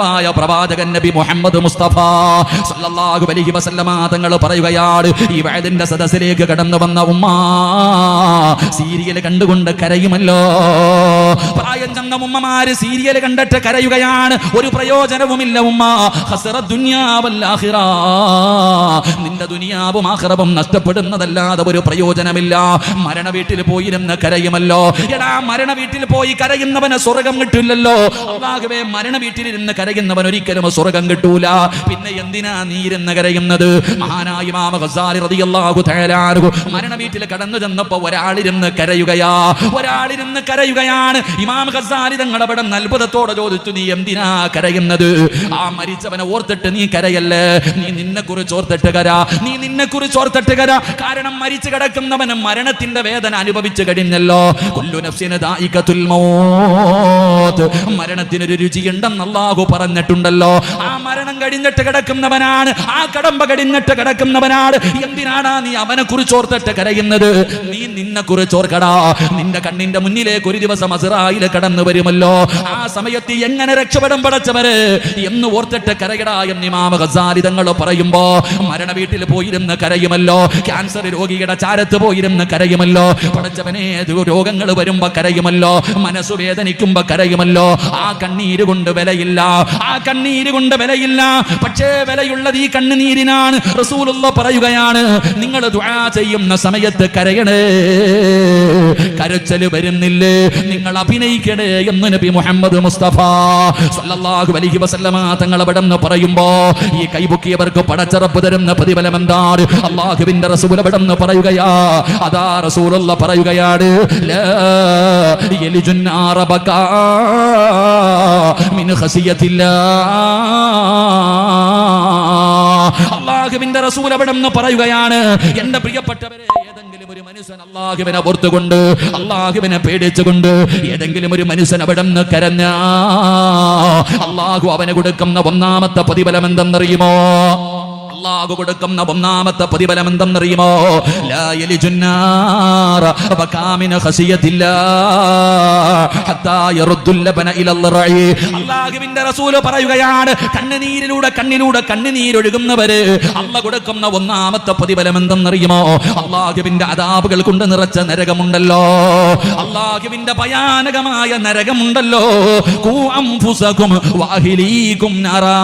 ായ പ്രവാചകൻ നബി മുഹമ്മദ് മുസ്തഫ സല്ലല്ലാഹു അലൈഹി വസല്ലമ തങ്ങൾ പറയുകയാണ് ഈ വയതിന്റെ സദസ്സിലേക്ക് കടന്നു വന്ന ഉമ്മ സീരിയൽ കണ്ടുകൊണ്ട് കരയുമല്ലോ. പ്രായം ചെന്ന ഉമ്മമാര് സീരിയൽ കണ്ടിട്ട് കരയുകയാണ് ഒരു പ്രയോജനവുമില്ല ഉമ്മ. നിന്റെ ദുനിയാവും ആഹ്റവും നഷ്ടപ്പെടുന്നതല്ലാതെ ഒരു പ്രയോജനമില്ല. മരണ വീട്ടിൽ പോയിരുന്ന് കരയുമല്ലോ. എടാ മരണ വീട്ടിൽ പോയി കരയുന്നവന് സ്വർഗം കിട്ടില്ലല്ലോ. മരണ വീട്ടിലിരുന്ന് കരയുന്നവൻ ഒരിക്കലും സ്വർഗം കിട്ടൂല. പിന്നെ എന്തിനാ നീരെന്ന് കരയുന്നത്? മഹാനായ അൻഹു മരണ വീട്ടിൽ കടന്നു ചെന്നപ്പോ ഒരാളിരുന്ന് കരയുകയാ. ഒരാളിരുന്ന് കരയുകയാണ്. ഇമാം ഖസാലി തങ്ങളവിടെ അത്ഭുതത്തോടെ ചോദിച്ചു നീ എന്തിനാ കരയുന്നത്? ആ മരിച്ചവനെ ഓർത്തിട്ട് നീ കരയല്ലേ? നീ നിന്നെ കുറിച്ച് ഓർത്തിട്ട് കര. നീ നിന്നെ കുറിച്ച് ഓർത്തിട്ട് കര. കാരണം മരിച്ചു കിടക്കുന്നവന് മരണത്തിന്റെ വേദന അനുഭവിച്ചു കഴിഞ്ഞല്ലോ. കൊല്ലു മൗത്ത്. മരണത്തിനൊരു രുചിയുണ്ടെന്ന് അല്ലാഹു പറഞ്ഞിട്ടുണ്ടല്ലോ ആ മരണം കഴിഞ്ഞിട്ട് കിടക്കുന്നവനാണ്. ആ കടമ്പ കഴിഞ്ഞിട്ട് കിടക്കുന്നവനാണ്. എന്തിനാടാ നീ അവനെ കുറിച്ച് ഓർത്തിട്ട് കരയുന്നത്? നീ നിന്നെ കുറിച്ച് ഓർക്കടാ. നിന്റെ കണ്ണിന്റെ മുന്നിലേക്ക് ഒരു ദിവസം അസിറായിൽ കടന്നു വരുമല്ലോ. ആ സമയത്ത് എങ്ങനെ രക്ഷപ്പെടും പടച്ചവര്? എന്ന് ഓർത്തിട്ട് കരയടാ എന്ന് ഇമാമ ഖസാലി പറയുമ്പോ മരണ വീട്ടിൽ പോയിരുന്ന് കരയുമല്ലോ. ക്യാൻസർ രോഗിയുടെ ചാരത്ത് പോയിരുന്ന് കരയുമല്ലോ. പടച്ചവനെ രോഗങ്ങൾ വരുമ്പോ കരയുമല്ലോ. മനസ്സു വേദനിക്കുമ്പോ കരയുമല്ലോ. ആ കണ്ണീര് കൊണ്ട് വിലയില്ല. ആ കണ്ണീര് കൊണ്ട് വിലയില്ല. പക്ഷേ വിലയുള്ളത് ഈ കണ്ണുനീരിനാണ്. റസൂലുള്ള പറയുകയാണ് നിങ്ങൾ ദുആ ചെയ്യുന്ന സമയത്ത് കരയണേ. കരച്ചൽ വരുന്നില്ലേ? നിങ്ങൾ അഭിനയിക്കണേ എന്ന് നബി മുഹമ്മദ് മുസ്തഫ സല്ലല്ലാഹു അലൈഹി വസല്ലമ തങ്ങൾ അവിടെ നിന്ന് പറയുമ്പോ ഈ കൈപൊക്കിയവർക്ക് പടച്ചറപ്പ് തരുന്ന പ്രതിഫലം എന്താണ്? അള്ളാഹുവിന്റെ റസൂൽ അവിടെ നിന്ന് പറയുകയാ. അതാ റസൂലുള്ള പറയുകയാണ് ലാ യലിജുൻ ആറബക മിൻ മിൻ ഖസിയത്തില്ലാ അള്ളാഹുവിന്റെ റസൂൽ അവിടെ നിന്ന് പറയുകയാണ് എന്റെ പ്രിയപ്പെട്ടവരെ ഏതെങ്കിലും ഒരു മനുഷ്യൻ അള്ളാഹുവിനെ ഓർത്തുകൊണ്ട് അള്ളാഹുവിനെ പേടിച്ചുകൊണ്ട് ഏതെങ്കിലും ഒരു മനുഷ്യൻ അവിടെ നിന്ന് കരഞ്ഞ അള്ളാഹു അവന് കൊടുക്കുന്ന ഒന്നാമത്തെ പ്രതിഫലം എന്തെന്നറിയുമോ? അള്ളാഹു കൊടുക്കുന്ന ഒന്നാമത്തെ പ്രതിഫലം എന്തെന്നറിയുമോ അള്ളാഹുവിന്റെ റസൂൽ പറയുകയാണ് കണ്ണുനീരിലൂടെ കണ്ണിലൂടെ കണ്ണുനീരൊഴുകുന്നവര് അള്ള കൊടുക്കുന്ന ഒന്നാമത്തെ പ്രതിഫലം എന്തെന്നറിയുമോ അള്ളാഹുവിന്റെ അതാപുകൾ കൊണ്ട് നിറച്ച നരകമുണ്ടല്ലോ. അള്ളാഹുവിന്റെ ഭയാനകമായ നരകമുണ്ടല്ലോ. കൂം വാഹിലീകും നറാ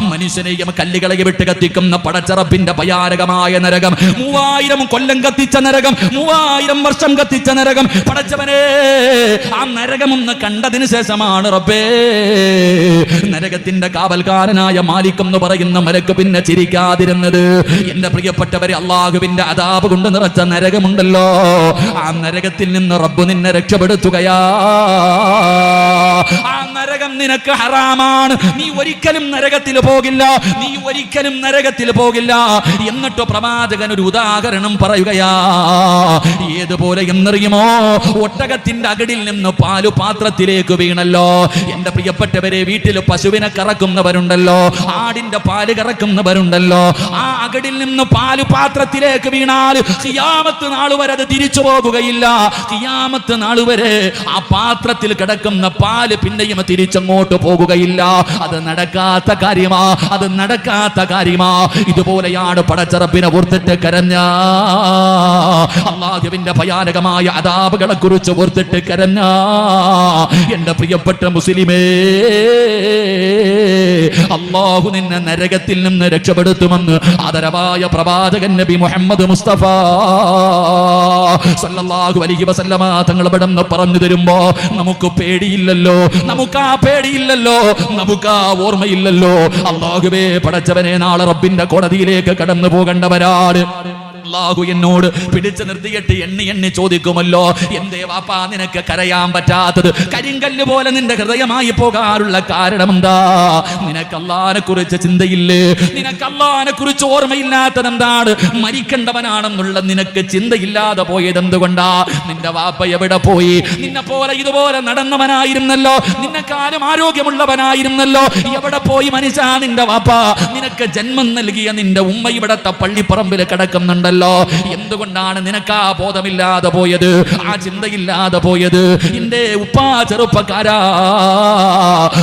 മനുഷ്യനെയും കല്ലുകളെ വിട്ട് കത്തിക്കുന്ന പടച്ചറപ്പിന്റെ ഭയാനകമായ നരകം മൂവായിരം കൊല്ലം കത്തിച്ച നരകം മൂവായിരം വർഷം കത്തിച്ച നരകം. പടച്ചവനെ ആ നരകം ഒന്ന് കണ്ടതിന് ശേഷമാണ് റബ്ബേ നരകത്തിന്റെ കാവൽക്കാരനായ മാലിക് എന്ന് പറയുന്ന മലക്ക് പിന്നെ ചിരിക്കാതിരുന്നത്. എന്റെ പ്രിയപ്പെട്ടവരെ അള്ളാഹുവിന്റെ അതാപ് കൊണ്ട് നിറച്ച നരകമുണ്ടല്ലോ. ആ നരകത്തിൽ നിന്ന് റബ്ബ് നിന്നെ രക്ഷപ്പെടുത്തുകയാ. ആ നരകം നിനക്ക് ഹറാമാണ്. നീ ഒരിക്കലും നരകത്തിൽ പോകില്ല. നീ ഒരിക്കലും നരകത്തിൽ പോകില്ല. എന്നിട്ട് പ്രവാചകൻ ഒരു ഉദാഹരണം പറയുകയാ. ഏതുപോലെ എന്നറിയുമോ? ഒട്ടകത്തിന്റെ അകടിൽ നിന്ന് പാലു പാത്രത്തിലേക്ക് വീണല്ലോ. എന്റെ പ്രിയപ്പെട്ടവരെ വീട്ടിൽ പശുവിനെ കറക്കുന്നവരുണ്ടല്ലോ. ആടിന്റെ പാൽ കറക്കുന്നവരുണ്ടല്ലോ. ആ അകടിൽ നിന്ന് പാൽ പാത്രത്തിലേക്ക് വീണാൽ ഖിയാമത്ത് നാൾ വരെ അത് തിരിച്ചു പോകുകയില്ല. ഖിയാമത്ത് നാൾ വരെ ആ പാത്രത്തിൽ കിടക്കുന്ന പാൽ പിന്നെയും തിരിച്ചങ്ങോട്ട് പോകുകയില്ല. അത് നടക്കാത്ത കാര്യമാ അത് നടക്കാത്ത കാര്യമാ. ഇതുപോലെയാണ് പടച്ചറപ്പിനെ ഓർത്തിട്ട് കരഞ്ഞ. അള്ളാഹുവിന്റെ ഭയാനകമായ അതാപകളെ കുറിച്ച് ഓർത്തിട്ട് കരഞ്ഞ. എന്റെ പ്രിയപ്പെട്ട മുസ്ലിമേ അള്ളാഹു നിന്നെ നരകത്തിൽ നിന്ന് രക്ഷപ്പെടുത്തുമെന്ന് ആദരവായ പ്രവാചകൻ നബി മുഹമ്മദ് മുസ്തഫ സല്ലല്ലാഹു അലൈഹി വസല്ലമ തങ്ങൾ പറഞ്ഞു തരുമ്പോ നമുക്ക് പേടിയില്ലല്ലോ നമുക്ക് ആ പേടിയില്ലല്ലോ നമുക്ക് ആ ഓർമ്മയില്ലല്ലോ. അള്ളാഹുവേ പടച്ചവനെ നാളെ റബ്ബിന്റെ കോടതിയിലേക്ക് കടന്നു പോകേണ്ടവരാണ് അള്ളാഹു എന്നോട് പിടിച്ചു നിർത്തിയിട്ട് എണ്ണി എണ്ണി ചോദിക്കുമല്ലോ എന്തേ വാപ്പാ നിനക്ക് കരയാൻ പറ്റാത്തത് കരിങ്കല്ല് പോലെ നിന്റെ ഹൃദയമായി പോകാറുള്ള കാരണം എന്താ നിനക്ക് അള്ളാനെ കുറിച്ച് ചിന്തയില്ലേ? നിനക്ക് അള്ളാനെ കുറിച്ച് ഓർമ്മയില്ലാത്തത് എന്താണ്? മരിക്കേണ്ടവനാണെന്നുള്ള നിനക്ക് ചിന്തയില്ലാതെ പോയത് എന്തുകൊണ്ടാ? നിന്റെ വാപ്പ എവിടെ പോയി? നിന്നെ പോലെ ഇതുപോലെ നടന്നവനായിരുന്നല്ലോ നിന്നെക്കാലം ആരോഗ്യമുള്ളവനായിരുന്നല്ലോ എവിടെ പോയി മനുഷ്യ നിന്റെ വാപ്പ? നിനക്ക് ജന്മം നൽകിയ നിന്റെ ഉമ്മ ഇവിടത്തെ പള്ളിപ്പറമ്പിൽ കിടക്കുന്നുണ്ടല്ലോ പോയല്ലോ എന്തുകൊണ്ടാണ് നിനക്ക് ആ ബോധമില്ലാതെ പോയത്? ആ ചിന്തയില്ലാതെ പോയത്? എന്റെ ഉപ്പാ ചെറുപ്പക്കാരാ.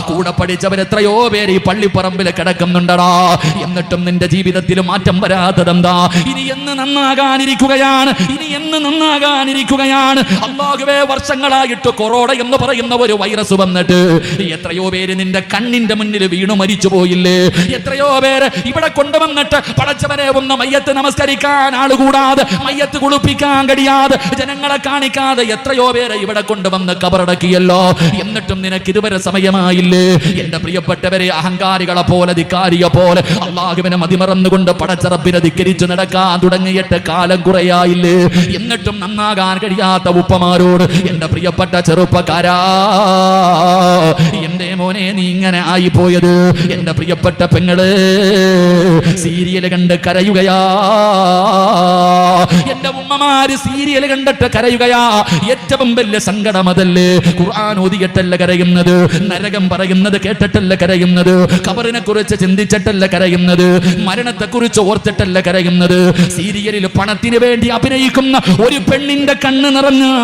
കൂടെ പഠിച്ചവർ എത്രയോ പേര് ഈ പള്ളിപ്പറമ്പിൽ കിടക്കുന്നുണ്ടടാ. എന്നിട്ടും നിന്റെ ജീവിതത്തിൽ മാറ്റം വരാത്തതെന്താ? ഇനി എന്ന് നന്നാകാനിരിക്കുകയാണ്? ഇനി എന്ന് നന്നാകാനിരിക്കുകയാണ്? അള്ളാഹുവേ വർഷങ്ങളായിട്ട് കൊറോണ എന്ന് പറയുന്ന ഒരു വൈറസ് വന്നിട്ട് എത്രയോ പേര് നിന്റെ കണ്ണിന്റെ മുന്നിൽ വീണു മരിച്ചു പോയില്ലേ? എത്രയോ പേര് ഇവിടെ കൊണ്ടുവന്നിട്ട് പടച്ചവനെ ഒന്ന് മയ്യത്ത് നമസ്കരിക്കാൻ ആൾ കൂടാതെ മയ്യത്ത് കുളിപ്പിക്കാൻ കഴിയാതെ ജനങ്ങളെ കാണിക്കാതെ എത്രയോ പേരെ ഇവിടെ കൊണ്ടുവന്ന് കബറടക്കിയല്ലോ. എന്നിട്ടും നിനക്ക് ഇതുവരെ സമയമായില്ലേ? എന്റെ പ്രിയപ്പെട്ടവരെ അഹങ്കാരികളെ പോലെ ധിക്കാരിയെ പോലെ അള്ളാഹുവിനെ മതിമറന്നുകൊണ്ട് പടച്ചറപ്പിനെ ധിക്കരിച്ചു നടക്കാൻ തുടങ്ങിയിട്ട് കാലം കുറയായില്ലേ? എന്നിട്ടും നന്നാകാൻ കഴിയാത്ത ഉപ്പമാരോട് എന്റെ പ്രിയപ്പെട്ട ചെറുപ്പക്കാരാ എന്റെ മോനെ നീ ഇങ്ങനെ ആയി പോയത് എന്റെ പ്രിയപ്പെട്ട പെങ്ങൾ സീരിയൽ കണ്ട് കരയുകയാ. എന്റെ ഉമ്മമാര് സീരിയൽ കണ്ടിട്ട് കരയുകയാ. ഏറ്റവും വലിയ സങ്കടം അതല്ലേ ഖുർആൻ ഓതിയിട്ടല്ല കരയുന്നത്? നരകം പറയുന്നത് കേട്ടിട്ടല്ല കരയുന്നത്? കബറിനെ കുറിച്ച് ചിന്തിച്ചിട്ടല്ല കരയുന്നത്? മരണത്തെ കുറിച്ച് ഓർത്തിട്ടല്ല കരയുന്നത്? സീരിയലിൽ പണത്തിന് വേണ്ടി അഭിനയിക്കുന്ന ഒരു പെണ്ണിന്റെ കണ്ണ് നിറഞ്ഞാൽ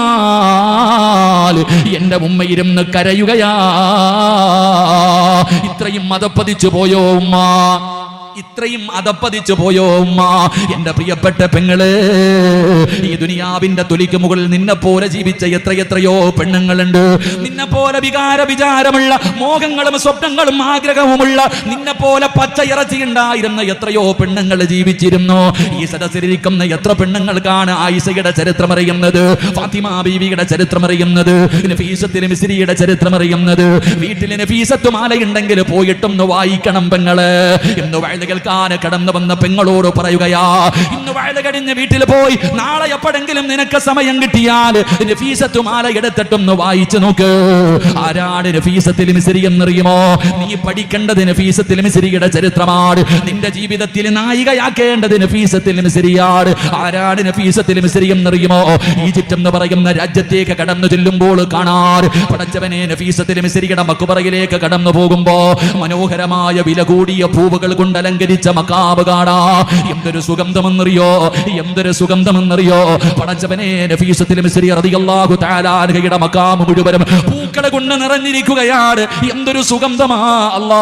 എന്റെ ഉമ്മ ഇരുന്ന് കരയുകയാ. ഇത്രയും മതപ്പതിച്ചു പോയോ ഉമ്മ? ഇത്രയും അതപ്പതിച്ചു പോയോ ഉമ്മ? എന്റെ പ്രിയപ്പെട്ട പെങ്ങൾ ഈ ദുനിയാവിന്റെ തൊലിക്ക് മുകളിൽ നിന്നെ പോലെ ജീവിച്ച എത്രയെത്രയോ പെണ്ണുങ്ങളുണ്ട്. നിന്നെ പോലെ വികാര വിചാരമുള്ള മോഹങ്ങളും സ്വപ്നങ്ങളും ആഗ്രഹവുമുള്ള നിന്നെ പോലെ പച്ച ഇറച്ചി ഉണ്ടായിരുന്ന എത്രയോ പെണ്ണുങ്ങൾ ജീവിച്ചിരുന്നു. ഈ സദസ്സിലിരിക്കുന്ന എത്ര പെണ്ണുങ്ങൾക്കാണ് ആയിഷയുടെ ചരിത്രം അറിയുന്നത് ഫാത്തിമ ബീവിയുടെ ചരിത്രം അറിയുന്നത് നഫീസത്തിന് മിസ്രിയുടെ ചരിത്രം അറിയുന്നത് വീട്ടിൽ ഫീസത്തുമാലയുണ്ടെങ്കിൽ പോയിട്ടൊന്ന് വായിക്കണം പെങ്ങൾ. എന്ന് വഴുത കേൾക്കാൻ കടന്നു വന്ന പെങ്ങളോട് പറയുകയാ ഇന്ന് വയൽ കഴിഞ്ഞ് വീട്ടിൽ പോയി നാളെ എപ്പോഴെങ്കിലും നിനക്ക് സമയം കിട്ടിയാൽ നഫീസത്ത് മാല എടുത്തിട്ടൊന്ന് വായിച്ചു നോക്ക്. ആരാണ് നഫീസത്തിൽ മിസിരി എന്നറിയുമോ? നീ പഠിക്കേണ്ടത് നഫീസത്തിൽ മിസിരിയുടെ ചരിത്രമാണ്. നിന്റെ ജീവിതത്തിൽ നായികയാക്കേണ്ടത് നഫീസത്തിൽ മിസിരിയാണ്. ആരാണ് നഫീസത്തിൽ മിസിരി എന്നറിയുമോ? ഈജിപ്റ്റ് എന്ന് പറയുന്ന രാജ്യത്തേക്ക് കടന്നു ചെല്ലുമ്പോൾ കാണാർ പടച്ചവനെ നഫീസത്തിൽ മിസിരിയുടെ മക്കുപറയിലേക്ക് കടന്നു പോകുമ്പോ മനോഹരമായ വില കൂടിയ പൂവുകൾ കൊണ്ട് അലങ്കരിച്ച മക്കാബ് കാണാ എന്തൊരു സുഗന്ധമെന്നറിയോ? എന്തൊരു സുഗന്ധമെന്നറിയോ? പടച്ചവനെ നഫീസത്തിലും തആല അൻഹയുടെ മക്കാമ് മുഴുവനും പൂക്കളെ കൊണ്ട് നിറഞ്ഞിരിക്കുകയാണ്. എന്തൊരു സുഗന്ധമാ അല്ലാ.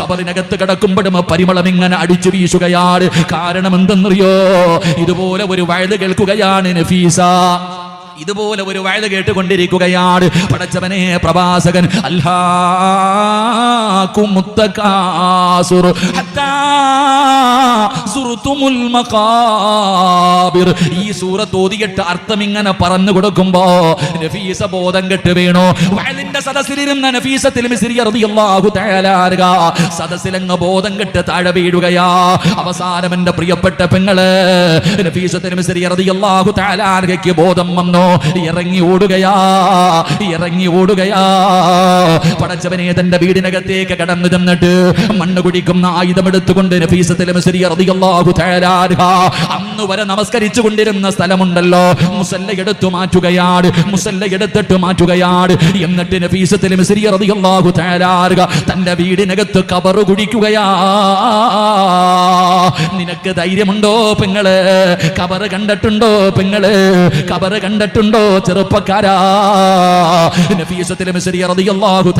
കബറിനകത്ത് കിടക്കുമ്പോഴും പരിമളം ഇങ്ങനെ അടിച്ചു വീശുകയാണ്. കാരണം എന്തെന്നറിയോ? ഇതുപോലെ ഒരു വയത് കേൾക്കുകയാണ് നഫീസ. ഇതുപോലെ ഒരു വയത് കേട്ടുകൊണ്ടിരിക്കുകയാണ്. പടച്ചവനെ പ്രവാസകൻ ഈ സൂറത്ത് ഓതിയിട്ട് അർത്ഥം ഇങ്ങനെ പറഞ്ഞു കൊടുക്കുമ്പോ നഫീസ ബോധം കെട്ട് വീണു. വയലിന്റെ സദസ്സിലിരുന്ന അൻഹ സദസ്സിലങ്ങ് ബോധം കെട്ട് താഴെ വീഴുകയാ. അവസാനം എന്റെ പ്രിയപ്പെട്ട പെങ്ങൾ നഫീസത്തിൽ മിസ്രി റളിയല്ലാഹു തആല അൻഹയ്ക്ക് ബോധം വന്നു. ഇറങ്ങി ഓടുകയാ ഇറങ്ങി ഓടുകയാ. പടച്ചവനെ തന്റെ വീടിനകത്തേക്ക് കടന്നു ചെന്നിട്ട് മണ്ണ് കുടിക്കുന്ന ആയുധം എടുത്തുകൊണ്ട് നഫീസത്തിൽ മിസ്രി റളിയല്ലാഹു തആല അൻഹ അന്ന് വരെ നമസ്കരിച്ചു കൊണ്ടിരുന്ന സ്ഥലമുണ്ടല്ലോ. മുസല്ല എടുത്തു മാറ്റുകയാണ് മുസല്ല എടുത്തിട്ട് മാറ്റുകയാണ് എന്നിട്ട് നഫീസത്തിൽ തആല അൻഹ തന്റെ വീടിനകത്ത് കബറ് കുടിക്കുകയാ. നിനക്ക് ധൈര്യമുണ്ടോ പെങ്ങൾ? കബറ് കണ്ടിട്ടുണ്ടോ പെങ്ങൾ? കബറ് കണ്ടിട്ടുണ്ടോ ചെറുപ്പക്കാരാ?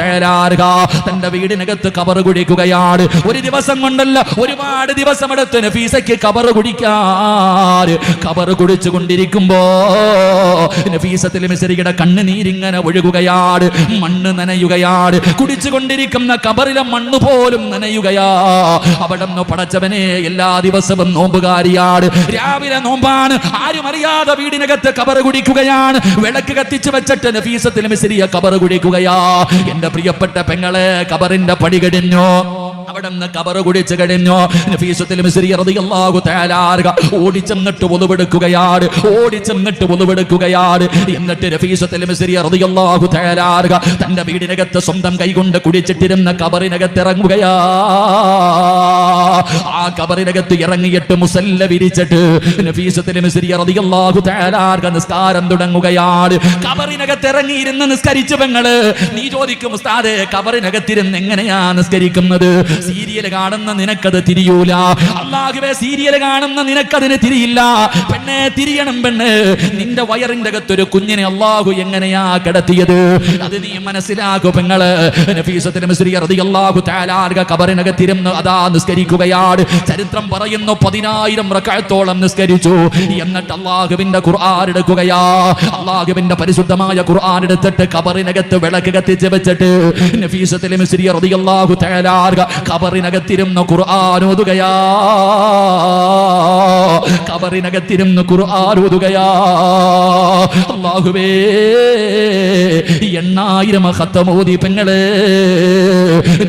തആല അൻഹ തന്റെ വീടിനകത്ത് കബറ് കുടിക്കുകയാണ് ഒരു ദിവസം കൊണ്ടല്ല ഒരുപാട് ദിവസം എടുത്ത് നഫീസയ്ക്ക് കബറ് കുടിക്കാൻ കബറ് കുടിച്ചു കൊണ്ടിരിക്കുമ്പോ നഫീസത്തിൽ മിസരിയുടെ കണ്ണുനീരിങ്ങനെ ഒഴുകുകയാണ് മണ്ണ് നനയുകയാണ്. കുടിച്ചു കൊണ്ടിരിക്കുന്ന കബറിലെ മണ്ണ് പോലും നനയുകയാ. അവിടെ നിന്ന് പടച്ചവനെ എല്ലാ ദിവസവും നോമ്പുകാരിയാണ്. രാവിലെ നോമ്പാണ്. ആരും അറിയാതെ വീടിനകത്ത് കബറ് കുടിക്കുകയാണ്. വിളക്ക് കത്തിച്ച് വെച്ചിട്ട് നഫീസത്തിൽ മിസ്രിയ കബറ് കുടിക്കുകയാ. എന്റെ പ്രിയപ്പെട്ട പെങ്ങളെ കബറിന്റെ പടി അവിടെ നിന്ന് കബറ് കുടിച്ചു കഴിഞ്ഞു. ഓടിച്ചെന്നിട്ട് ഒളിവെടുക്കുകയാണ് ഓടിച്ചെന്നിട്ട് ഒളിവെടുക്കുകയാണ്. എന്നിട്ട് റഫീസത്തിലാഹു അൻഹ തന്റെ വീടിനകത്ത് സ്വന്തം കൈകൊണ്ട് കുടിച്ചിട്ടിരുന്ന കബറിനകത്ത് ഇറങ്ങുകയാ ആ കബറിനകത്ത് ഇറങ്ങിയിട്ട് മുസല്ല വിരിച്ചിട്ട് നിസ്കാരം തുടങ്ങുകയാണ്. കബറിനകത്ത് ഇറങ്ങിയിരുന്ന് നിസ്കരിച്ചു പെങ്ങൾ. നീ ചോദിക്കും കബറിനകത്തിരുന്ന് എങ്ങനെയാ നിസ്കരിക്കുന്നത്? സീരിയൽ കാണുന്ന നിനക്കത് തിരിയൂല. അള്ളാഹുവേ സീരിയൽ കാണുന്ന നിനക്കതിന് തിരിയില്ല. പെണ്ണെ തിരിയണം പെണ്ണ്. നിന്റെ വയറിന്റെ അകത്തൊരു കുഞ്ഞിനെ അള്ളാഹു എങ്ങനെയാ കിടത്തിയത്? അത് നീ മനസ്സിലാക്കു പെങ്ങൾ. തആല ആർക കബറിനകത്തിരുന്ന് അതാ നിസ്കരിക്കുകയാണ്. ചരിത്രം പറയുന്നു പതിനായിരം റക്അത്തോളം നിസ്കരിച്ചു. എന്നിട്ട് അള്ളാഹുവിന്റെ ഖുർആൻ എടുക്കുകയാ. അള്ളാഹുവിന്റെ പരിശുദ്ധമായ ഖുർആൻ എടുത്തിട്ട് കബറിനകത്ത് വിളക്ക് കത്തിച്ച് വെച്ചിട്ട് നഫീസത്തിലെ മിസ്രി തആല ആർക കബറിനകത്തിരുന്ന് ഖുർആൻ ഓതുകയാ. കബറിനകത്തിരുന്ന് ഖുർആൻ ഓതുകയാ. അള്ളാഹുവേ എണ്ണായിരം ഹത്തമോദി പെങ്ങൾ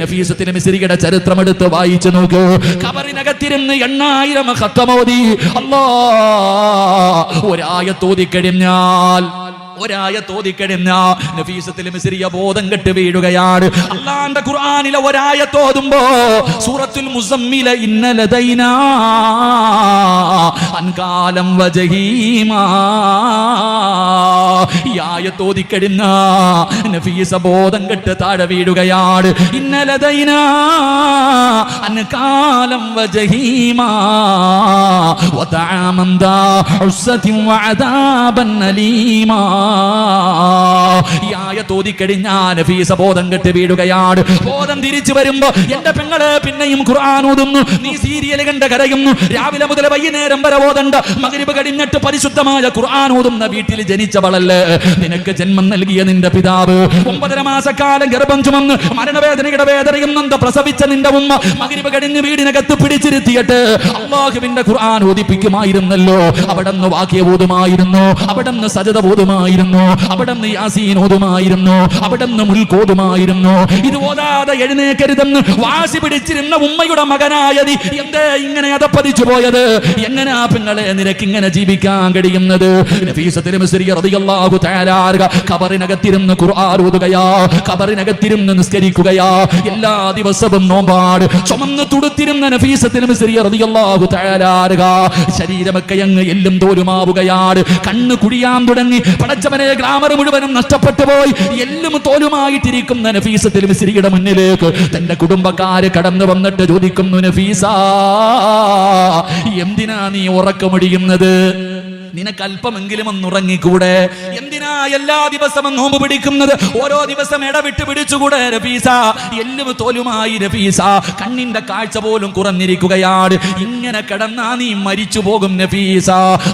നഫീസത്തിന് ചരിത്രം എടുത്ത് വായിച്ചു നോക്കൂ. കബറിനകത്തിരുന്ന് എണ്ണായിരം ഹത്തമോദി അല്ലാ ഒരായത്തോതി കഴിഞ്ഞാൽ ഒരായ തോതിക്കഴിഞ്ഞ നഫീസത്തിൽ മിസ്രിയ ബോധം കെട്ട് വീഴുകയാണ് അള്ളാന്റെ ഖുർആനിലെ ഒരായ തോതുമ്പോ സൂറത്തുൽ മുസമ്മില ഇന്നലതൈന അൻകാലം വജഹീമാ ഈ ആയ തോതിക്കഴിഞ്ഞ നഫീസ ബോധം കെട്ട് താഴെ വീഴുകയാണ് ഇന്നലതൈന അൻകാലം വജഹീമാ وطعاما ذا عسة وعذابا أليما ഈ ആയ തോതിക്കഴിഞ്ഞാൽ ഫീസ ബോധം കെട്ട് വീഴുകയാണ്. ബോധം തിരിച്ചു വരുമ്പോ എന്റെ പെങ്ങൾ പിന്നെയും ഖുർആൻ ഓതുന്നു. നീ സീരിയൽ കണ്ട് കരയുന്നു. രാവിലെ മുതൽ വൈകുന്നേരം വരെ ഓതണ്ട. മകരിപ്പ് കഴിഞ്ഞിട്ട് പരിശുദ്ധമായ ഖുർആൻ ഓതുന്ന വീട്ടിൽ ജനിച്ചവളല്ലേ? നിനക്ക് ജന്മം നൽകിയ നിന്റെ പിതാവ്. ഒമ്പതര മാസക്കാലം ഗർഭം ചുമന്ന് മരണവേദനയുടെ വേദനയും നന്ദ പ്രസവിച്ച നിന്റെ ഉമ്മ മകരിപ്പ് കഴിഞ്ഞ് വീടിനകത്ത് പിടിച്ചിരുത്തിയിട്ട് അള്ളാഹുവിന്റെ ഖുർആൻ ഓതിപ്പിക്കുമായിരുന്നല്ലോ. അവിടെ നിന്ന് വാക്യ ഓതുമായിരുന്നു അവിടെ നിന്ന് സജത ഓതുമായിരുന്നു അവിടെ യാസീൻ ഓതുമായിരുന്നു അവിടെ നിന്ന് മുൽക്കോതുമായിരുന്നു? ഇത് ഓതാതെ എഴുന്നേക്കരുതെന്ന് വാശി പിടിച്ചിരുന്ന ഉമ്മയുടെ മകനായ എന്തേ ഇങ്ങനെ അതപ്പതിച്ചു പോയത്? എങ്ങനെയാ പെങ്ങളെ നിനക്ക് ഇങ്ങനെ ജീവിക്കാൻ കഴിയുന്നത്? കബറിനകത്തിരുന്ന് ഓതുകയാ ഖബറിനകത്തിരുന്ന് നിസ്കരിക്കുകയാ. എല്ലാ ദിവസവും നോമ്പാട് ചുമന്ന് തുടുത്തിരുന്ന നഫീസത്തിനും തആല ആർക ശരീരമൊക്കെ അങ്ങ് എല്ലും തോലുമാവുകയാണ്. കണ്ണ് കുഴിയാൻ തുടങ്ങി പടച്ചവനെ ഗ്രാമർ മുഴുവനും നഷ്ടപ്പെട്ടു പോയി. എല്ലും തോലുമായിട്ടിരിക്കുന്ന നഫീസത്തിൽ മിസ്രിയുടെ മുന്നിലേക്ക് തന്റെ കുടുംബക്കാര് കടന്നു വന്നിട്ട് ചോദിക്കുന്നു നഫീസ എന്തിനാ നീ ഉറക്കമൊടിയുന്നത്? നിനക്ക് അല്പമെങ്കിലും ഒന്ന് ഉറങ്ങിക്കൂടെ എന്തിനാ എല്ലാ ദിവസവും നോമ്പ് പിടിക്കുന്നത്? ഓരോ ദിവസം ഇടവിട്ട് പിടിച്ചുകൂടെ രഫീസ? എല്ലും തോലുമായി രഫീസ. കണ്ണിന്റെ കാഴ്ച പോലും കുറഞ്ഞിരിക്കുകയാണ്. ഇങ്ങനെ കിടന്നാ നീ മരിച്ചു പോകും നഫീസ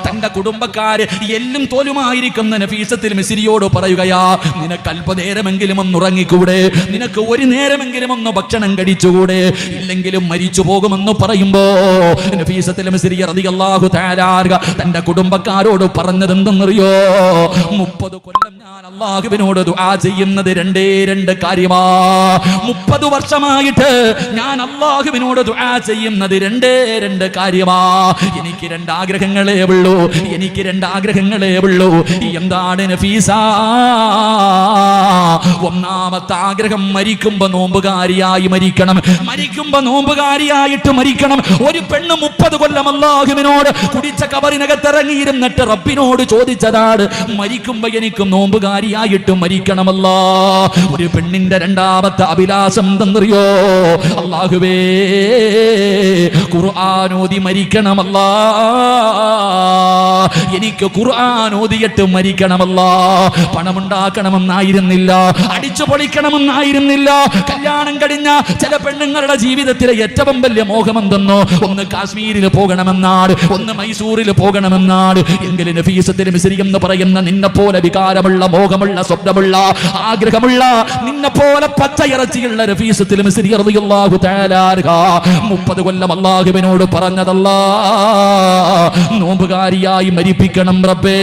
തന്റെ കുടുംബക്കാര് എല്ലും തോലുമായിരിക്കുന്ന നഫീസത്തിൽ മിസിരിയോട് പറയുകയാ നിനക്ക് അല്പനേരമെങ്കിലും ഒന്ന് ഉറങ്ങിക്കൂടെ നിനക്ക് ഒരു നേരമെങ്കിലും ഒന്ന് ഭക്ഷണം കഴിച്ചുകൂടെ? ഇല്ലെങ്കിലും മരിച്ചു പോകുമെന്ന് പറയുമ്പോ നഫീസത്തിൽ മിസിരി അറിയാഹു ആർക തന്റെ കുടുംബക്കാരോട് പറഞ്ഞത് എന്തെന്നറിയോ മുപ്പത് കൊല്ലം ഞാൻ അള്ളാഹുവിനോട് ദുആ ചെയ്യുന്നത് രണ്ടേ രണ്ട് കാര്യമാ. മുപ്പത് വർഷമായിട്ട് ഞാൻ അള്ളാഹുവിനോട് ദുആ ചെയ്യുന്നത് രണ്ടേ രണ്ട് കാര്യമാ. എനിക്ക് രണ്ട് ആഗ്രഹങ്ങളേ ഉള്ളൂ. എനിക്ക് രണ്ട് ആഗ്രഹങ്ങളേ ഉള്ളൂ എന്താണ് നഫീസ? ഒന്നാമത്തെ ആഗ്രഹം മരിക്കുമ്പോ നോമ്പുകാരിയായി മരിക്കണം. മരിക്കുമ്പോ നോമ്പുകാരിയായിട്ട് മരിക്കണം. ഒരു പെണ്ണ് മുപ്പത് കൊല്ലം അള്ളാഹുവിനോട് കുടിച്ച കബറിനകത്തിറങ്ങിയിരുന്നിട്ട് റബ്ബിനോട് ചോദിച്ചതാണ് മരിക്കുമ്പോ എനിക്ക് നോമ്പുകാരിയായിട്ട് മരിക്കണമല്ല. ഒരു പെണ്ണിന്റെ രണ്ടാമത്തെ അഭിലാഷം തന്നറിയോ? അള്ളാഹുവേ ഖുർആാനോതി മരിക്കണമല്ല. എനിക്ക് ഖുർആൻ ഓതിയിട്ട് മരിക്കണമല്ല. പണമുണ്ടാക്കണമെന്നായിരുന്നില്ല അടിച്ചു പൊളിക്കണമെന്നായിരുന്നില്ല. കല്യാണം കഴിഞ്ഞ ചില പെണ്ണുങ്ങളുടെ ജീവിതത്തിലെ ഏറ്റവും വലിയ മോഹമെന്തെന്നോ ഒന്ന് കാശ്മീരിൽ പോകണമെന്നാണ് ഒന്ന് മൈസൂരിൽ പോകണമെന്നാണ്. എങ്കിലും നഫീസത്തിന് എന്ന് പറയുന്ന നിന്നെ പോലെ വികാരമുള്ള മോഹമുള്ള സ്വപ്നമുള്ള ആഗ്രഹമുള്ള നിന്നെ പോലെ പച്ചയിറച്ചിയുള്ള നഫീസത്തിൽ മിശ്രി റളിയല്ലാഹു തആല മുപ്പത് കൊല്ലം അള്ളാഹുവിനോട് പറഞ്ഞതല്ല. നോമ്പുകാരിയായി മരിപ്പിക്കണം റബ്ബേ.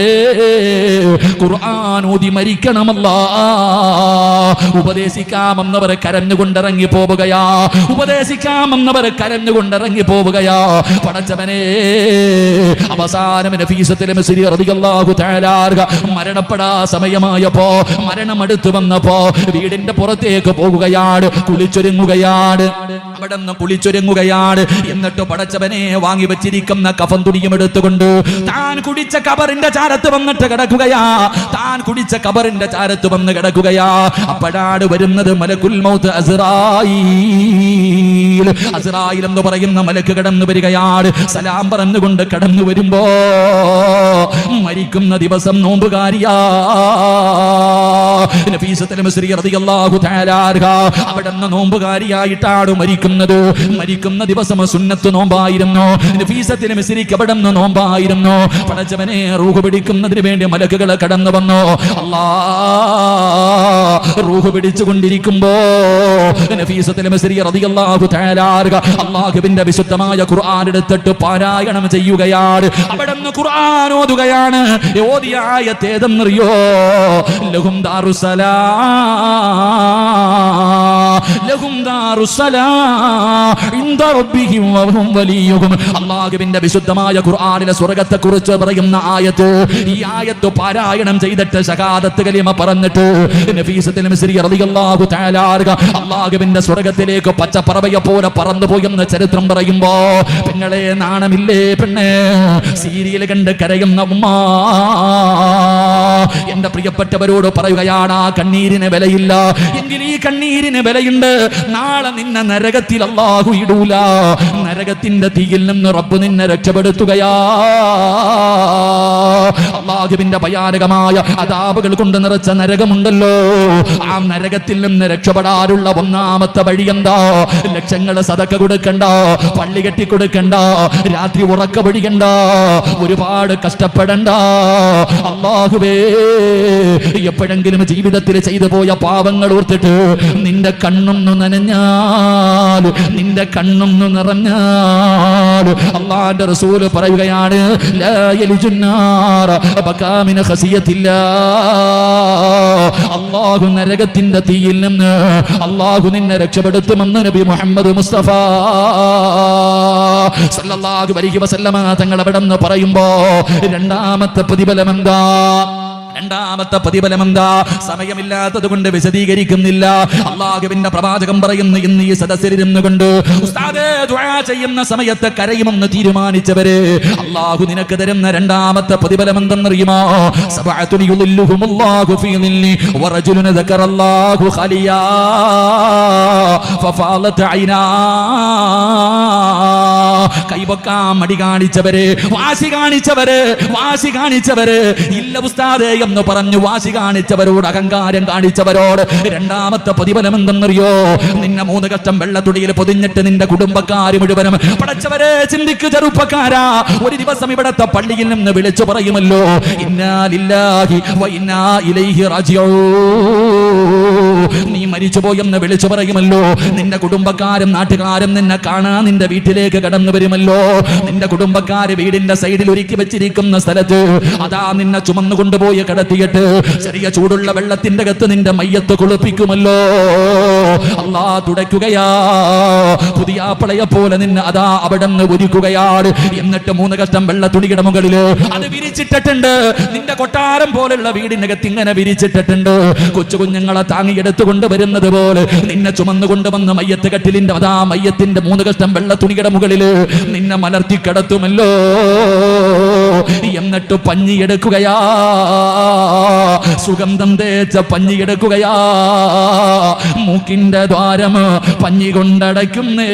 ഖുർആൻ ഓതി മരിക്കണമല്ല. ഉപദേശിക്കാമെന്നവരെ കരഞ്ഞുകൊണ്ടിറങ്ങി പോവുകയാ. ഉപദേശിക്കാമെന്നവരെ കരഞ്ഞുകൊണ്ടിറങ്ങി പോവുകയാ. പടച്ചവനെ അവസാനം മരണപ്പെടാ സമയമായപ്പോ മരണം അടുത്തു വന്നപ്പോ വീടിന്റെ പുറത്തേക്ക് പോകുകയാണ് കുളിച്ചൊരുങ്ങുകയാണ് അവിടെ നിന്ന് കുളിച്ചൊരുങ്ങുകയാണ്. എന്നിട്ട് പടച്ചവനെ വാങ്ങി വെച്ചിരിക്കുന്ന കഫം തുണിയും എടുത്തുകൊണ്ട് താൻ കുടിച്ച കബറിന്റെ ചാരത്ത് വന്നിട്ട് കിടക്കുകയാ. താൻ കുടിച്ച കബറിന്റെ ചാരത്ത് വന്ന് കിടക്കുകയാ. അപ്പോഴാണ് വരുന്നത് മലക്കുൽ മൗത്ത് അസറായി അസറായിൽ എന്ന് പറയുന്ന മലക്ക് കടന്നു വരികയാണ്. സലാം പറഞ്ഞുകൊണ്ട് കടന്നു വരുമ്പോ മരിക്കുന്ന ദിവസം നോമ്പുകാരിയാ. നോമ്പുകാരിയായിട്ടാണ് മരിക്കുന്നത്. മരിക്കുന്ന ദിവസം സുന്നത്ത് നോമ്പായിരുന്നു. അവിടുന്ന് നോമ്പായിരുന്നു. പടച്ചവനെ റൂഹ് പിടിക്കുന്നതിന് വേണ്ടി മലക്കുകൾ കടന്നു വന്നു. അല്ലാ റൂഹ് പിടിച്ചുകൊണ്ടിരിക്കുമ്പോ നഫീസത്തുൽ മിസ്രി അല്ലാഹുവിന്റെ വിശുദ്ധമായ ഖുർആൻ എടുത്തിട്ട് പാരായണം ചെയ്യുകയാണ്. അവിടുന്ന് ഖുർആൻ ഓതുകയാണ്. ഓതിയ ആയത്ത് ഏതെന്നറിയോ? ലഹും ദാറുസലാ. ലഹും ദാറുസലാ. ഇൻദ റബ്ബിഹിം വഹും വലിയുഹും. അല്ലാഹുവിന്റെ വിശുദ്ധമായ ഖുർആനിലെ സ്വർഗത്തെക്കുറിച്ച് പറയുന്ന ആയത്ത് ഈ ആയത്ത് പാരായണം ചെയ്തിട്ട് ശഹാദത്ത് കലിമ പറഞ്ഞിട്ട് നഫീസത്തുൽ മിസ്രി റളിയല്ലാഹു തആല അല്ലാഹുവിന്റെ സ്വർഗത്തിലേക്ക് പച്ചപ്പറവയെ പോലെ പറന്നു പോയെന്ന് ചരിത്രം പറയുമ്പോ പെങ്ങളെ നാണമില്ലേ പെണ്ണെ? സീരിയൽ കണ്ട് കരയുന്ന എന്റെ പ്രിയപ്പെട്ടവരോട് പറയുകയാണ് ആ കണ്ണീരിന് വിലയില്ല. എങ്കിൽ ഈ കണ്ണീരിന് വിലയുണ്ട്. നാളെ നിന്നെ നരകത്തിൽ അള്ളാഹു ഇടൂല. നരകത്തിന്റെ തീയിൽ നിന്ന് റബ്ബ് നിന്നെ രക്ഷപ്പെടുത്തുകയാ. അള്ളാഹുവിന്റെ ഭയാനകമായ അതാപകൾ കൊണ്ട് നിറച്ച നരകമുണ്ടല്ലോ. ആ നരകത്തിൽ നിന്ന് രക്ഷപ്പെടാനുള്ള ഒന്നാമത്തെ വഴി എന്താ? ലക്ഷങ്ങൾ സതക്ക കൊടുക്കണ്ട പള്ളി കെട്ടി കൊടുക്കണ്ട രാത്രി ഉറക്ക പിടിക്കണ്ട ഒരുപാട് കഷ്ടപ്പെടണ്ട. അള്ളാഹുവേ എപ്പോഴെങ്കിലും ജീവിതത്തിൽ ചെയ്തു പോയ പാവങ്ങൾ ഓർത്തിട്ട് നിന്റെ കണ്ണൊന്നു നനഞ്ഞാൽ നിന്റെ കണ്ണൊന്നു നിറഞ്ഞാൽ അള്ളാന്റെ റസൂൽ പറയുകയാണ് അള്ളാഹു നരകത്തിന്റെ തീയിൽ നിന്ന് അള്ളാഹു നിന്നെ രക്ഷപ്പെടുത്തുമെന്ന് നബി മുഹമ്മദ് മുസ്തഫ സല്ലല്ലാഹു അലൈഹി വസല്ലമ തങ്ങൾ അവിടെ നിന്ന് രണ്ടാമത്തെ പ്രതിഫലം എന്താ രണ്ടാമത്തെ പ്രതിഫലം എന്താ സമയമില്ലാത്തത് കൊണ്ട് വിശദീകരിക്കുന്നില്ല. അള്ളാഹുവിന്റെ പ്രവാചകം പറയുന്നു ഇന്ന് ഈ സദസ്സിലിരുന്നു കൊണ്ട് ചെയ്യുന്ന സമയത്ത് കരയുമെന്ന് തീരുമാനിച്ചവര് അള്ളാഹു നിനക്ക് തരുന്ന രണ്ടാമത്തെ പ്രതിഫലം എന്തെന്നറിയുമോ കൈവക്കാൻ മടി കാണിച്ചവര് വാശി കാണിച്ചവര് വാശി കാണിച്ചവര് ഇല്ല ഉസ്താദേ എന്ന് പറഞ്ഞു വാശി കാണിച്ചവരോട് അഹങ്കാരം കാണിച്ചവരോട് രണ്ടാമത്തെ പ്രതിഫലം എന്തെന്നറിയോ നിന്നെ മൂന്ന് കഷ്ടം വെള്ളത്തുടിയിൽ പൊതിഞ്ഞിട്ട് നിന്റെ കുടുംബക്കാർ മുഴുവനും പടച്ചവരെ ചിന്തിക്കു ചെറുപ്പക്കാരാ. ഒരു ദിവസം ഇവിടത്തെ പള്ളിയിൽ നിന്ന് വിളിച്ചു പറയുമല്ലോ ഇന്നാലില്ലാഹി ഇലൈഹി നീ മരിച്ചുപോയെന്ന് വിളിച്ചു പറയുമല്ലോ നിന്റെ കുടുംബക്കാരും നാട്ടുകാരും നിന്നെ കാണാൻ നിന്റെ വീട്ടിലേക്ക് കടന്നു വരുമല്ലോ. നിന്റെ കുടുംബക്കാര് വീടിന്റെ സൈഡിൽ ഒരുക്കി വെച്ചിരിക്കുന്ന സ്ഥലത്ത് അതാ നിന്നെ ചുമന്നു കൊണ്ടുപോയി കിടത്തിയിട്ട് ചെറിയ ചൂടുള്ള വെള്ളത്തിന്റെ അകത്ത് നിന്റെ മയ്യത്ത് കുളിപ്പിക്കുമല്ലോ. അള്ളാ തുടയ്ക്കുകയാ. പുതിയ പളയ പോലെ നിന്നെ അതാ അവിടെ നിന്ന് ഒരുക്കുകയാണ്. എന്നിട്ട് മൂന്ന് കഷ്ടം വെള്ള തുണിയുടെ മുകളിൽ അത് വിരിച്ചിട്ടിട്ടുണ്ട്. നിന്റെ കൊട്ടാരം പോലുള്ള വീടിനകത്ത് ഇങ്ങനെ വിരിച്ചിട്ടിട്ടുണ്ട്. കൊച്ചു കുഞ്ഞുങ്ങളെ താങ്ങിയെടുത്തു കൊണ്ടുവരുന്നത് പോലെ നിന്നെ ചുമന്നു കൊണ്ടുവന്ന് മയ്യത്ത് കട്ടിലിന്റെ അതാ മയ്യത്തിന്റെ മൂന്ന് കഷ്ടം വെള്ള തുണിയുടെ മുകളിൽ നിന്നെ മലർത്തി കിടത്തുമല്ലോ. എന്നിട്ട് പഞ്ഞിയെടുക്കുകയാ. സുഗന്ധം തേച്ച പഞ്ഞിയെടുക്കുകയാ മൂക്കിന്റെ ദ്വാരം പഞ്ഞി കൊണ്ടടയ്ക്കുന്നേ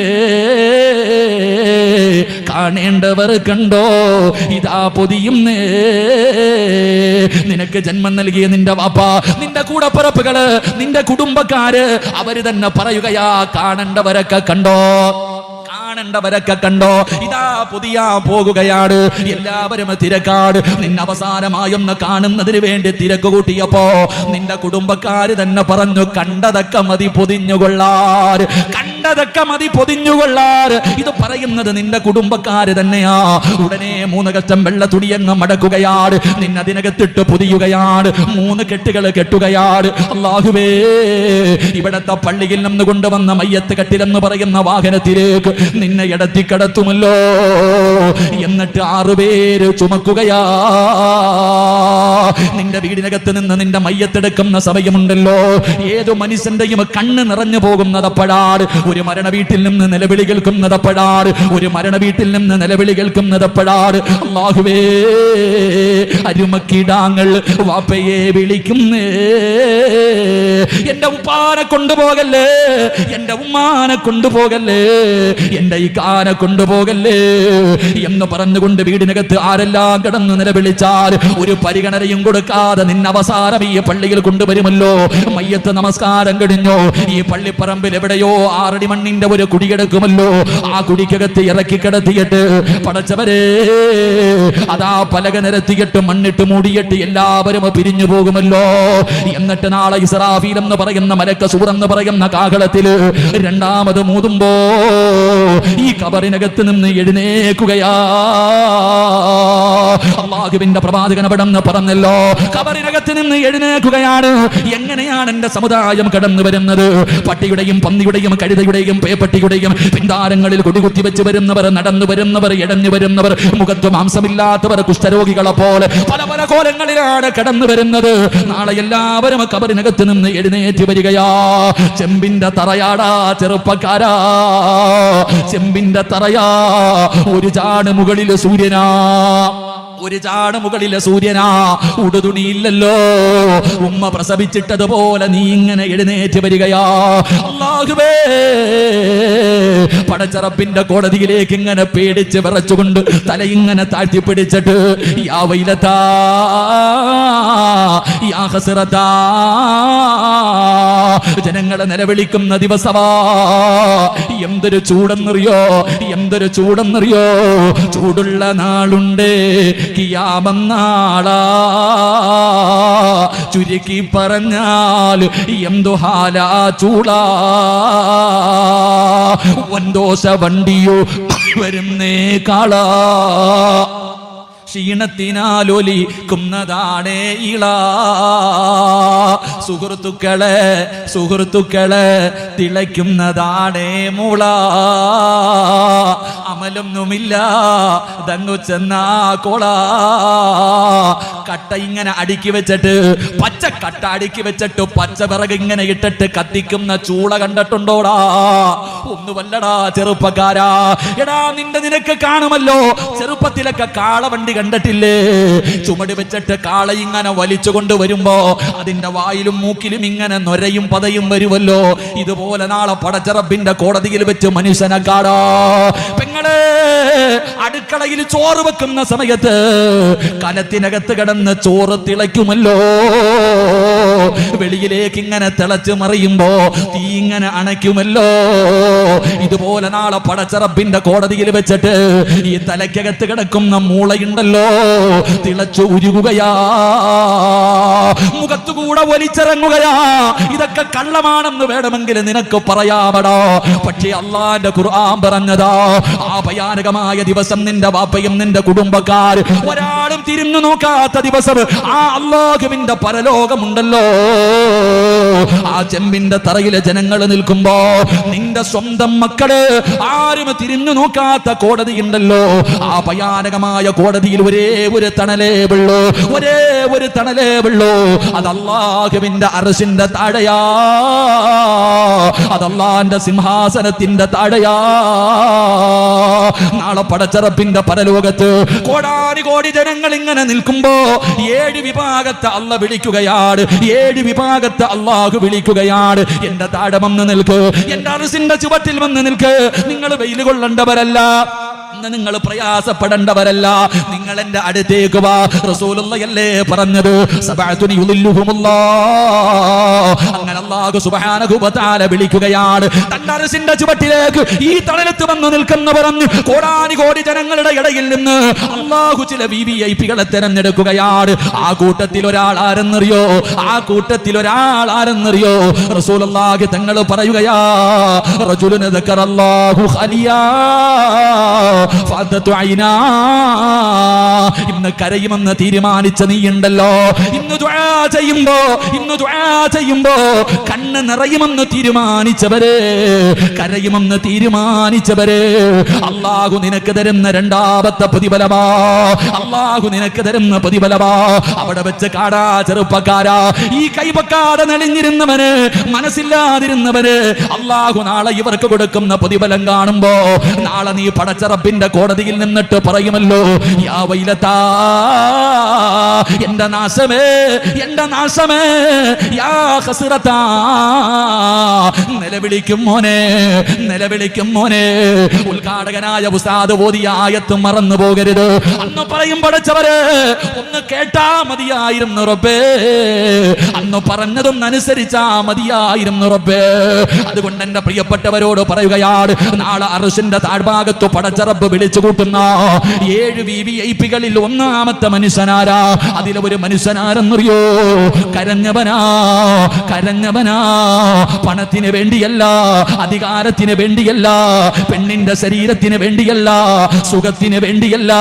കാണേണ്ടവർ കണ്ടോ? ഇതാ പൊതിയുന്നേ നിനക്ക് ജന്മം നൽകിയ നിന്റെ വാപ്പ നിന്റെ കൂടപ്പിറപ്പുകൾ നിന്റെ കുടുംബക്കാര് അവർ തന്നെ പറയുകയാ കാണേണ്ടവരൊക്കെ കണ്ടോ? കാണേണ്ടവരൊക്കെ കണ്ടോ? ഇതാ പുതിയ പോകുകയാണ് എല്ലാവരും തിരക്കാട്. നിന്നെ അവസാനമായൊന്ന് കാണുന്നതിന് വേണ്ടി തിരക്ക് കൂട്ടിയപ്പോ നിന്റെ കുടുംബക്കാര് തന്നെ പറഞ്ഞു കണ്ടതൊക്കെ മതി പൊതിഞ്ഞുകൊള്ളാർ. കണ്ടതൊക്കെ മതി പൊതിഞ്ഞുകൊള്ളാർ. ഇത് പറയുന്നത് നിന്റെ കുടുംബക്കാര് തന്നെയാ. ഉടനെ മൂന്ന് കഷ്ടം വെള്ള തുണിയങ്ങ് മടക്കുകയാണ് നിന്നതിനകത്തിട്ട് പൊതിയുകയാണ് മൂന്ന് കെട്ടുകൾ കെട്ടുകയാണ് അള്ളാഹുവേ ഇവിടത്തെ പള്ളിയിൽ നിന്ന് കൊണ്ടുവന്ന മയ്യത്ത് കെട്ടിലെന്ന് പറയുന്ന വാഹനത്തിലേക്ക് നിന്നെ ഇടത്തി കടത്തുമല്ലോ. എന്നിട്ട് ആറുപേര് ചുമക്കുകയാ. നിന്റെ വീടിനകത്ത് നിന്ന് നിന്റെ മയ്യത്തെടുക്കുന്ന സമയമുണ്ടല്ലോ. ഏതു മനുഷ്യന്റെയും കണ്ണ് നിറഞ്ഞു പോകുന്നതപ്പോഴാണ് ഒരു മരണ വീട്ടിൽ നിന്ന് നിലവിളി കേൾക്കുന്നതപ്പോഴാണ് ഒരു മരണ വീട്ടിൽ നിന്ന് നിലവിളി കേൾക്കുന്നതപ്പോഴാണ് അള്ളാഹുവേ അരുമക്കിടാങ്ങൾ വാപ്പയെ വിളിക്കുന്നേ. എന്റെ ഉപ്പാനെ കൊണ്ടുപോകല്ലേ? എന്റെ ഉമ്മാനെ കൊണ്ടുപോകല്ലേ? എന്റെ ഈ കാന കൊണ്ടുപോകല്ലേ എന്ന് പറഞ്ഞുകൊണ്ട് വീടിനകത്ത് ആരെല്ലാം കിടന്ന് നിലവിളിച്ചാൽ ഒരു പരിഗണനയും കൊടുക്കാതെ നിന്ന അവസാനം ഈ പള്ളിയിൽ കൊണ്ടുവരുമല്ലോ. മയ്യത്ത് നമസ്കാരം കഴിഞ്ഞു? ഈ പള്ളിപ്പറമ്പിൽ എവിടെയോ ആറടി മണ്ണിന്റെ ഒരു കുടിയെടുക്കുമല്ലോ ആ കുടിക്കകത്ത് ഇറക്കി കിടത്തിയിട്ട് പടച്ചവരെ അതാ പലക നിരത്തിയിട്ട് മണ്ണിട്ട് മൂടിയിട്ട് എല്ലാവരും പിരിഞ്ഞു പോകുമല്ലോ. എന്നിട്ട് നാളെ ഇസ്രാഫീൽ എന്ന് പറയുന്ന മലക്ക സൂറെന്ന് പറയുന്ന കാകളത്തിൽ രണ്ടാമത് മൂതുമ്പോ ഈ കബറിനകത്ത് നിന്ന് എഴുന്നേക്കുകയാ അള്ളാഹുവിന്റെ പ്രവാചകൻ അവിടെന്ന് പറഞ്ഞല്ലോ കബറിനകത്ത് നിന്ന് എഴുന്നേക്കുകയാണ് എങ്ങനെയാണ് എന്റെ സമുദായം കടന്നു വരുന്നത്? പട്ടിയുടെയും പന്നിയുടെയും കഴുതയുടെയും പേപ്പട്ടിയുടെയും പിന്താരങ്ങളിൽ കൊടികുത്തി വെച്ച് വരുന്നവർ നടന്നു വരുന്നവർ ഇടഞ്ഞു വരുന്നവർ മുഖത്ത് മാംസമില്ലാത്തവർ കുഷ്ഠരോഗികളെ പോലെ പല പല കോലങ്ങളിലാണ് കടന്നു വരുന്നത്. നാളെ എല്ലാവരും കബറിനകത്ത് നിന്ന് എഴുന്നേറ്റി വരികയാ. ചെമ്പിന്റെ തറയാടാ ചെറുപ്പക്കാരാ. ചെമ്പിന്റെ തറയാ. ഒരു ചാണ് മുകളിൽ സൂര്യനാ. ഒരു ചാണ് മുകളിലെ സൂര്യനാ. ഉടുതുണിയില്ലല്ലോ. ഉമ്മ പ്രസവിച്ചിട്ടതുപോലെ നീ ഇങ്ങനെ എഴുന്നേറ്റ് വരികയാ. അള്ളാഹുവേ പടച്ചറപ്പിന്റെ കോടതിയിലേക്ക് ഇങ്ങനെ പേടിച്ച് വിറച്ചുകൊണ്ട് തല ഇങ്ങനെ താഴ്ത്തി പിടിച്ചിട്ട് യാ വൈലത്താ യാ ജനങ്ങളെ നിലവിളിക്കുന്ന ദിവസമാ എന്തൊരു ചൂടെന്നറിയോ? എന്തൊരു ചൂടെന്നറിയോ? ചൂടുള്ള നാളുണ്ട്. കിയാമെന്നാളാ ചുരുക്കി പറഞ്ഞാൽ എന്തു ഹാലാ ചൂടാ. വൻദോശ വണ്ടിയോ വരുന്നേ കാളാ. ക്ഷീണത്തിനാലൊലിക്കുന്നതാണേ ഇള. സുഹൃത്തുക്കളെ സുഹൃത്തുക്കളെ തിളയ്ക്കുന്നതാണേ മുള. അമലൊന്നുമില്ല ദങ്ങു ചെന്നാ കൊള. കട്ട ഇങ്ങനെ അടുക്കി വെച്ചിട്ട് പച്ച കട്ട അടുക്കി വെച്ചിട്ട് പച്ച വിറക് ഇങ്ങനെ ഇട്ടിട്ട് കത്തിക്കുന്ന ചൂള കണ്ടിട്ടുണ്ടോടാ? ഒന്നുമല്ലടാ ചെറുപ്പക്കാരാ. എടാ നിന്റെ നിനക്ക് കാണുമല്ലോ ചെറുപ്പത്തിലൊക്കെ കാളവണ്ടി കണ്ടിട്ടില്ലേ? ചുമട് വെച്ചിട്ട് കാള ഇങ്ങനെ വലിച്ചുകൊണ്ട് വരുമ്പോ അതിന്റെ വായിലും മൂക്കിലും ഇങ്ങനെ നൊരയും പതയും വരുമല്ലോ ഇതുപോലെ നാളെ പടച്ചറപ്പിന്റെ കോടതിയിൽ വെച്ച് മനുഷ്യനെ കാടാ പെങ്ങളെ അടുക്കളയിൽ ചോറ് വെക്കുന്ന സമയത്ത് കലത്തിനകത്ത് കിടന്ന് ചോറ് തിളയ്ക്കുമല്ലോ. വെളിയിലേക്ക് ഇങ്ങനെ തിളച്ച് മറിയുമ്പോ തീ ഇങ്ങനെ അണയ്ക്കുമല്ലോ. ഇതുപോലെ നാളെ പടച്ചറപ്പിന്റെ കോടതിയിൽ വെച്ചിട്ട് ഈ തലയ്ക്കകത്ത് കിടക്കുന്ന മൂളയുണ്ടല്ലോ. തിളച്ചു ഉരുകുകയാ. മുഖത്തുകൂടെ വലിച്ചിറങ്ങുകയാ. ഇതൊക്കെ കള്ളമാണെന്ന് വേണമെങ്കിൽ നിനക്ക് പറയാമടോ. പക്ഷേ അള്ളാന്റെ ഖുർആൻ പറഞ്ഞതാ ആ ഭയാനകമായ ദിവസം നിന്റെ വാപ്പയും നിന്റെ കുടുംബക്കാർ ഒരാളും തിരിഞ്ഞു നോക്കാത്ത ദിവസം ആ അള്ളാഹുവിന്റെ പരലോകമുണ്ടല്ലോ. ആ ചെമ്പിന്റെ തറയിലെ ജനങ്ങൾ നിൽക്കുമ്പോ നിന്റെ സ്വന്തം മക്കൾ ആരും തിരിഞ്ഞു നോക്കാത്ത കോടതി ഉണ്ടല്ലോ ആ ഭയാനകമായ കോടതിയിൽ ഒരേ ഒരു തണലേ ഉള്ളൂ ഒരേ ഒരു തണലേ ഉള്ളൂ അത് അള്ളാഹുവിന്റെ അറസിന്റെ താഴയാ. അത് അള്ളാന്റെ സിംഹാസനത്തിന്റെ താഴയാ. നാളെ പടച്ചറപ്പിന്റെ പരലോകത്ത് കോടാനി കോടി ജനങ്ങൾ ഇങ്ങനെ നിൽക്കുമ്പോ ഏഴ് വിഭാഗത്തെ അല്ല വിളിക്കുകയാണ്. ഏഴ് വിഭാഗത്തെ അള്ളാഹു വിളിക്കുകയാണ്. എന്റെ താഴെ വന്ന് നിൽക്ക് എന്റെ അറിസിന്റെ ചുവട്ടിൽ വന്ന് നിൽക്ക്. നിങ്ങൾ വെയിൽ കൊള്ളേണ്ടവരല്ല. ഇന്ന് നിങ്ങൾ പ്രയാസപ്പെടേണ്ടവരല്ല. നിങ്ങൾ എന്റെ അടുത്തേക്ക് വാ. റസൂലുള്ളയല്ലേ പറഞ്ഞത്? സബഅത്തുനി യുളില്ലുഹുമുല്ലാഹ് അങ്ങനെ അല്ലാഹു സുബ്ഹാനഹു വ വിളിക്കുകയാണ്. തന്റെ അർശിന്റെ ചുവട്ടിലേക്ക് ഈ തണലത്ത് വന്ന് നിൽക്കുന്ന പറഞ്ഞു കോടാനി കോടി ജനങ്ങളുടെ ഇടയിൽ നിന്ന് അള്ളാഹു ചില വി വി ഐ പികളെ തിരഞ്ഞെടുക്കുകയാണ്. ആ കൂട്ടത്തിൽ ഒരാൾ ആരെന്നറിയോ ആ കൂട്ടത്തിൽ ഒരാൾ ആരെന്നറിയോ റസൂലുള്ളാഹി തങ്ങൾ പറയുകയാ റജുലുന ദക്കറല്ലാഹു ഖലിയാ. ഇന്ന് കരയുമെന്ന് തീരുമാനിച്ച നീയുണ്ടല്ലോ. ഇന്ന് ദുആ ചെയ്യുമ്പോ ഇന്ന് ചെയ്യുമ്പോ കണ്ണ് നിറയുമെന്ന് തീരുമാനിച്ചവരെ കരയുമെന്ന് തീരുമാനിച്ചവരെ അള്ളാഹു നിനക്ക് തരുന്ന രണ്ടാമത്തെ പ്രതിഫലമാ. അള്ളാഹു നിനക്ക് തരുന്ന പ്രതിഫലമാ. അവിടെ വെച്ച് കാടാ ചെറുപ്പക്കാരാ. ഈ കൈവക്കാതെ നെളിഞ്ഞിരുന്നവന് മനസ്സില്ലാതിരുന്നവന് അള്ളാഹു നാളെ ഇവർക്ക് കൊടുക്കുന്ന പ്രതിഫലം കാണുമ്പോ നാളെ നീ പടച്ചറപ്പിന്റെ കോടതിയിൽ നിന്നിട്ട് പറയുമല്ലോ യാ എന്റെ നാശമേ എന്റെ നാശമേ യാ നിലവിളിക്കും മോനെ നിലവിളിക്കും മോനെ. ഉദ്ഘാടകനായ ഉസ്താദ് ഓതിയ ആയത്തും മറന്നു പോകരുത്. അന്ന് പറയും പഠിച്ചവര് ഒന്ന് കേട്ടാ മതിയായിരുന്നു റബ്ബേ. അന്ന് പറഞ്ഞതും അനുസരിച്ചാ മതിയായിരുന്നു റബ്ബേ. അതുകൊണ്ട് എന്റെ പ്രിയപ്പെട്ടവരോട് പറയുകയാണ് നാളെ അറുഷിന്റെ താഴ്ഭാഗത്ത് പടച്ചറബ് വിളിച്ചു കൂട്ടുന്ന ഏഴ് വി വി ഐ പികളിൽ ഒന്നാമത്തെ മനുഷ്യനാരാ? അതിലെ ഒരു മനുഷ്യനാരെന്നറിയോ? കരഞ്ഞവനാ കരഞ്ഞവനാ. പണത്തിന് വേണ്ടിയല്ല അധികാരത്തിന് വേണ്ടിയല്ല പെണ്ണിന്റെ ശരീരത്തിന് വേണ്ടിയല്ല സുഖത്തിന് വേണ്ടിയല്ല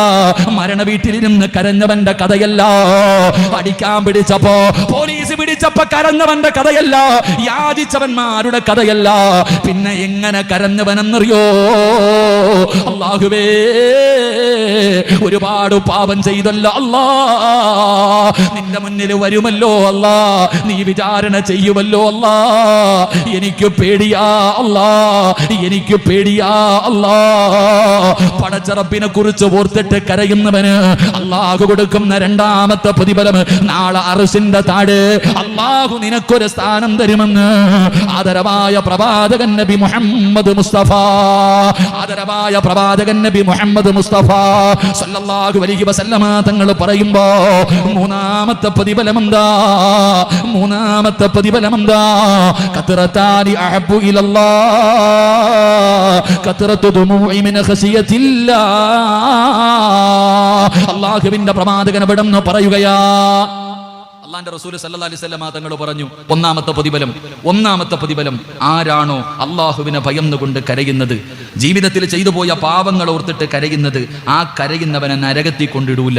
മരണ വീട്ടിലിരുന്ന് കരഞ്ഞവന്റെ കഥയല്ല. അടിക്കാൻ പിടിച്ചപ്പോ പോലീസ് പിടിച്ചപ്പോ കരന്നവന്റെ കഥയല്ല യാചിച്ചവന്മാരുടെ കഥയല്ല. പിന്നെ എങ്ങനെ കരഞ്ഞവനെന്നറിയോ? അള്ളാഹുവേ ഒരുപാട് പാപം ചെയ്തല്ലോ അല്ലാ. നിന്റെ മുന്നിൽ വരുമല്ലോ അല്ലാ. നീ വിചാരണ ചെയ്യുമല്ലോ അല്ലാ. എനിക്ക് പേടിയാ അല്ലാ. എനിക്ക് പേടിയാ അല്ലാ. പടച്ചറപ്പിനെ കുറിച്ച് ഓർത്തിട്ട് കരയുന്നവന് അള്ളാഹു കൊടുക്കുന്ന രണ്ടാമത്തെ പ്രതിഫലം നാളെ അറുസിന്റെ താഴെ അള്ളാഹു നിനക്കൊരു സ്ഥാനം തരുമെന്ന്. ആദരവായ പ്രവാചകൻ നബി മുഹമ്മദ് മുസ്തഫ. ആദരവായ പ്രവാചകൻ നബി മുഹമ്മദ് മുസ്തഫ. സല്ലല്ലാഹു അലൈഹി വസല്ലമ തങ്ങൾ പറയുമ്പോ മൂന്നാമത്തെ പ്രതിഫലം എന്താ മൂന്നാമത്തെ പ്രതിഫലം എന്താ കത്രത്താനി അഹബ്ബു ഇലല്ലാ. കത്രത്തു ദുമൂഇ മിന ഖസിയത്തില്ലാ. അള്ളാഹുവിന്റെ പ്രവാചകൻ എവിടെന്ന് പറയുകയാ അള്ളാന്റെ റസൂൽ സല്ലല്ലാഹു അലൈഹി വസല്ലമ തങ്ങൾ പറഞ്ഞു ഒന്നാമത്തെ പ്രതിഫലം ഒന്നാമത്തെ പ്രതിഫലം ആരാണോ അള്ളാഹുവിനെ ഭയന്നുകൊണ്ട് കരയുന്നത്? ജീവിതത്തിൽ ചെയ്തു പോയ പാവങ്ങൾ ഓർത്തിട്ട് കരയുന്നത് ആ കരയുന്നവനെ നരകത്തിൽ കൊണ്ടിടൂല.